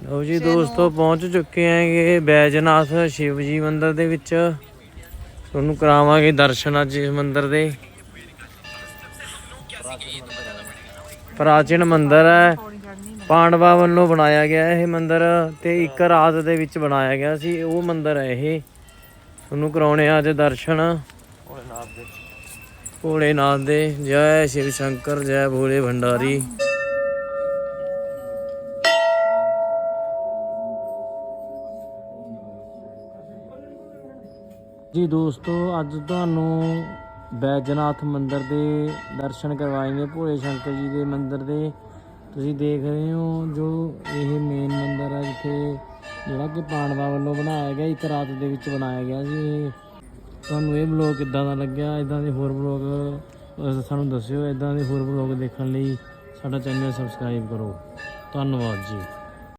ਲਓ ਜੀ ਦੋਸਤੋ, ਪਹੁੰਚ ਚੁੱਕੇ ਆਂਗੇ ਬੈਜਨਾਥ ਸ਼ਿਵ ਜੀ ਮੰਦਿਰ ਦੇ ਵਿੱਚ। ਤੁਹਾਨੂੰ ਕਰਾਵਾਂਗੇ ਦਰਸ਼ਨ ਅੱਜ ਇਸ ਮੰਦਿਰ ਦੇ। ਪ੍ਰਾਚੀਨ ਮੰਦਿਰ ਹੈ। ਪਾਂਡਵਾ ਵੱਲੋਂ ਬਣਾਇਆ ਗਿਆ ਇਹ ਮੰਦਿਰ ਤੇ ਇੱਕ ਰਾਤ ਦੇ ਵਿੱਚ ਬਣਾਇਆ ਗਿਆ ਸੀ। ਉਹ ਮੰਦਿਰ ਹੈ ਇਹ। ਤੁਹਾਨੂੰ ਕਰਾਉਣੇ ਆ ਅੱਜ ਦਰਸ਼ਨ। ਭੋਲੇਨਾਥ ਦੇ। ਜੈ ਸ਼ਿਵ ਸ਼ੰਕਰ, ਜੈ ਭੋਲੇ ਭੰਡਾਰੀ। ਜੀ ਦੋਸਤੋ, ਅੱਜ ਤੁਹਾਨੂੰ ਬੈਜਨਾਥ ਮੰਦਿਰ ਦੇ ਦਰਸ਼ਨ ਕਰਵਾਏ ਕਰਵਾਏंगे ਭੋਲੇ ਸ਼ੰਕਰ ਜੀ ਦੇ ਮੰਦਿਰ ਦੇ। ਤੁਸੀਂ ਦੇਖ ਰਹੇ ਹੋ ਜੋ ਇਹ ਮੇਨ ਮੰਦਿਰ ਹੈ ਜਿੱਥੇ ਜਿਹੜਾ ਕਿ ਪਾਂਡਵਾ ਵੱਲੋਂ ਬਣਾਇਆ ਗਿਆ ਇੱਕ ਰਾਤ ਦੇ ਵਿੱਚ ਬਣਾਇਆ ਗਿਆ ਸੀ। ਇਹ ਤੁਹਾਨੂੰ ਇਹ ਬਲੌਗ ਕਿੱਦਾਂ ਦਾ ਲੱਗਿਆ? ਇਦਾਂ ਦੇ ਹੋਰ ਬਲੌਗ ਸਾਨੂੰ ਦੱਸਿਓ। ਇਦਾਂ ਦੇ ਹੋਰ ਬਲੌਗ ਦੇਖਣ ਲਈ ਸਾਡਾ ਚੈਨਲ ਸਬਸਕ੍ਰਾਈਬ ਕਰੋ। ਧੰਨਵਾਦ ਜੀ।